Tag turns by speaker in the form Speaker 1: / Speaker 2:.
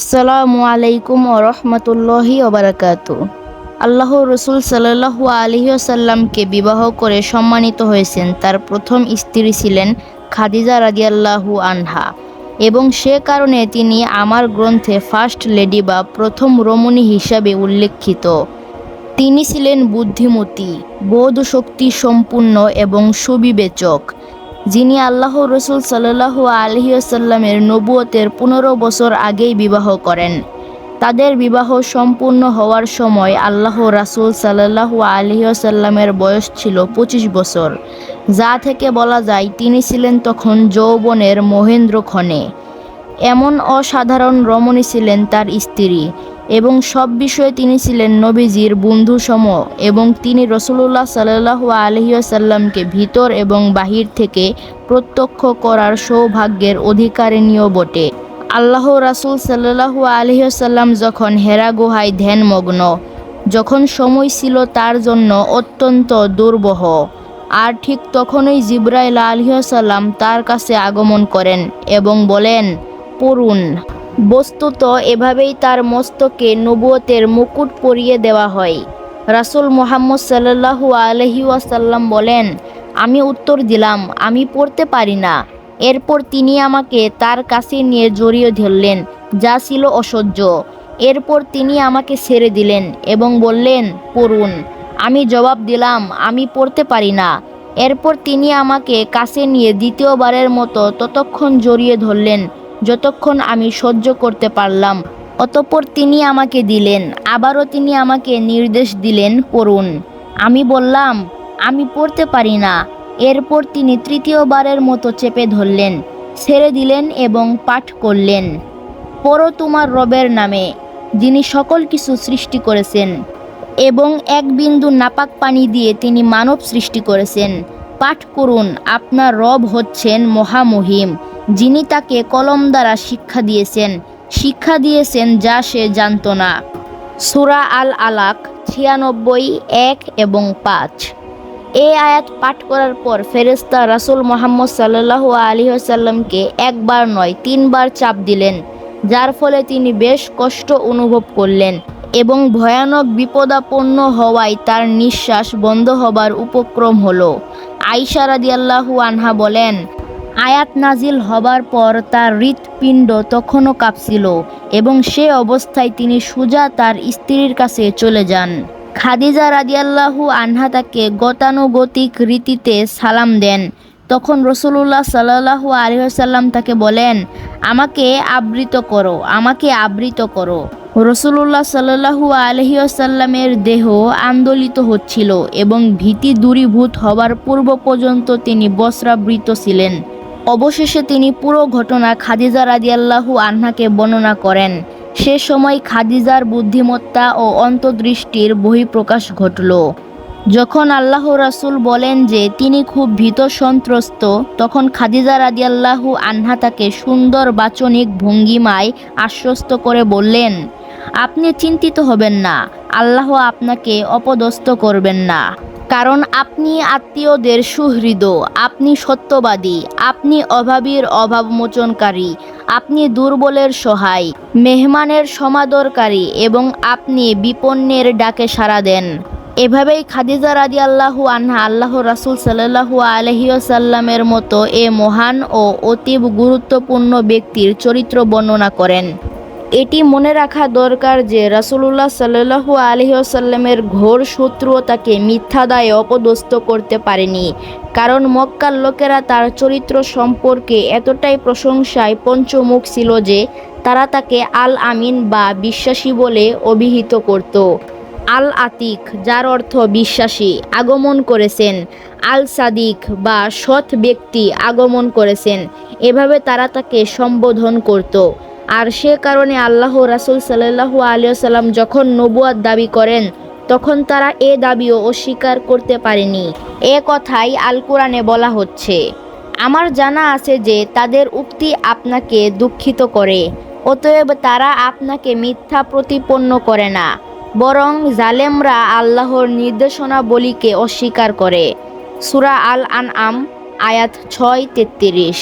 Speaker 1: আসসালামু আলাইকুম ও রহমতুল্লাহি ওবরাকাত আল্লাহ রসুল সাল্লাহু আলহিসাল্লামকে বিবাহ করে সম্মানিত হয়েছেন, তার প্রথম স্ত্রী ছিলেন খাদিজা রাদিয়াল্লাহু আনহা এবং সে কারণে তিনি আমার গ্রন্থে ফার্স্ট লেডি বা প্রথম রমণী হিসাবে উল্লেখিত। তিনি ছিলেন বুদ্ধিমতী বোধ শক্তি সম্পূর্ণ এবং সুবিবেচক। যিনি আল্লাহ রসুল সাল্লাহ আলহিউসাল্লামের নবুয়তের পনেরো বছর আগেই বিবাহ করেন। তাদের বিবাহ সম্পূর্ণ হওয়ার সময় আল্লাহ রাসুল সাল্লাহ আলহিউসাল্লামের বয়স ছিল পঁচিশ বছর। যা থেকে বলা যায়, তিনি ছিলেন তখন যৌবনের মহেন্দ্র খনে এমন অসাধারণ রমণী ছিলেন তার স্ত্রী। এবং সব বিষয়ে তিনি ছিলেন নবীজির বন্ধুসম এবং তিনি রসুল্লাহ সাল্লাহ আলহিউসাল্লামকে ভিতর এবং বাহির থেকে প্রত্যক্ষ করার সৌভাগ্যের অধিকারিণীয় বটে। আল্লাহ রাসুল সাল্লাহু আলহিউসাল্লাম যখন হেরা গুহায় ধ্যানমগ্ন, যখন সময় ছিল তার জন্য অত্যন্ত দুর্বহ। আর ঠিক তখনই জিব্রাইল আলহিউসাল্লাম তার কাছে আগমন করেন এবং বলেন, পড়ুন। বস্তুত এভাবেই তার মস্তকে নবুয়তের মুকুট পরিয়ে দেওয়া হয়। রাসুল মোহাম্মদ সাল্লাহু আলহি ওয়াসাল্লাম বলেন, আমি উত্তর দিলাম, আমি পড়তে পারি না। এরপর তিনি আমাকে তার কাছে নিয়ে জড়িয়ে ধরলেন, যা ছিল অসহ্য। এরপর তিনি আমাকে ছেড়ে দিলেন এবং বললেন, পড়ুন। আমি জবাব দিলাম, আমি পড়তে পারি না। এরপর তিনি আমাকে কাছে নিয়ে দ্বিতীয়বারের মতো ততক্ষণ জড়িয়ে ধরলেন যতক্ষণ আমি সহ্য করতে পারলাম। অতপর তিনি আমাকে দিলেন, আবারও তিনি আমাকে নির্দেশ দিলেন পড়ুন। আমি বললাম, আমি পড়তে পারি না। এরপর তিনি তৃতীয়বারের মতো চেপে ধরলেন, ছেড়ে দিলেন এবং পাঠ করলেন। পড়ো তোমার রবের নামে, যিনি সকল কিছু সৃষ্টি করেছেন, এবং এক বিন্দু নাপাক পানি দিয়ে তিনি মানব সৃষ্টি করেছেন। পাঠ করুন, আপনার রব হচ্ছেন মহামহিম, যিনি তাকে কলম দ্বারা শিক্ষা দিয়েছেন শিক্ষা দিয়েছেন যা সে জানত না। সুরা আল আলাক ছিয়ানব্বই, এক এবং পাঁচ। এই আয়াত পাঠ করার পর ফেরেস্তা রাসুল মোহাম্মদ সাল্লাহ আলী সাল্লামকে একবার নয়, তিনবার চাপ দিলেন, যার ফলে তিনি বেশ কষ্ট অনুভব করলেন এবং ভয়ানক বিপদাপন্ন হওয়ায় তার নিঃশ্বাস বন্ধ হবার উপক্রম হলো। আইসা রাদিয়াল্লাহু আনহা বলেন, আয়াত নাজিল হবার পর তার হৃৎপিণ্ড তখনও কাঁপছিল এবং সে অবস্থায় তিনি সুজা তার স্ত্রীর কাছে চলে যান। খাদিজা রাদিয়াল্লাহু আনহা তাকে গতানুগতিক রীতিতে সালাম দেন। তখন রসুল্লাহ সাল্লাহু আলহাম তাকে বলেন, আমাকে আবৃত করো, আমাকে আবৃত করো। রসুল্লাহ সাল্লাহু আলহিউসাল্লামের দেহ আন্দোলিত হচ্ছিল এবং ভীতি দূরীভূত হবার পূর্ব পর্যন্ত তিনি বস্রাবৃত ছিলেন। অবশেষে তিনি পুরো ঘটনা খাদিজা রাদিয়াল্লাহু আনহাকে বর্ণনা করেন। সে সময় খাদিজার বুদ্ধিমত্তা ও অন্তর্দৃষ্টির বহিঃপ্রকাশ ঘটল। যখন আল্লাহ রাসুল বলেন যে তিনি খুব ভীত সন্ত্রস্ত, তখন খাদিজা রাদিয়াল্লাহু আনহা তাকে সুন্দর বাচনিক ভঙ্গিমায় আশ্বস্ত করে বললেন আপনি চিন্তিত হবেন না, আল্লাহ আপনাকে অপদস্থ করবেন না। কারণ আপনি আত্মীয়দের সুহৃদ, আপনি সত্যবাদী, আপনি অভাবীর অভাব মোচনকারী আপনি দুর্বলের সহায়, মেহমানের সমাদরকারী এবং আপনি বিপন্নের ডাকে সাড়া দেন। এভাবেই খাদিজা রাদি আল্লাহু আনহা আল্লাহ রাসুল সাল্লাহু আলহিউসাল্লামের মতো এ মহান ও অতীব গুরুত্বপূর্ণ ব্যক্তির চরিত্র বর্ণনা করেন। এটি মনে রাখা দরকার যে রাসুলুল্লাহ সাল্লু আলহিউসাল্লামের ঘোর শত্রুও তাকে মিথ্যা দায়ে অপদস্থ করতে পারেনি। কারণ মক্কার লোকেরা তার চরিত্র সম্পর্কে এতটাই প্রশংসায় পঞ্চমুখ ছিল যে তারা তাকে আল আমিন বা বিশ্বাসী বলে অভিহিত করত। আল আতিক, যার অর্থ বিশ্বাসী, আগমন করেছেন। আল সাদিক বা সৎ ব্যক্তি আগমন করেছেন। এভাবে তারা তাকে সম্বোধন করত। আর সে কারণে আল্লাহ রাসুল সাল্লাহু আলিয়াল্লাম যখন নবুয়াদ দাবি করেন, তখন তারা এ দাবিও অস্বীকার করতে পারেনি। এ কথাই আল কোরআনে বলা হচ্ছে, আমার জানা আছে যে তাদের উক্তি আপনাকে দুঃখিত করে, অতএব তারা আপনাকে মিথ্যা প্রতিপন্ন করে না, বরং জালেমরা আল্লাহর নির্দেশনাবলীকে অস্বীকার করে। সুরা আল আন আম আয়াত ছয় তেত্রিশ।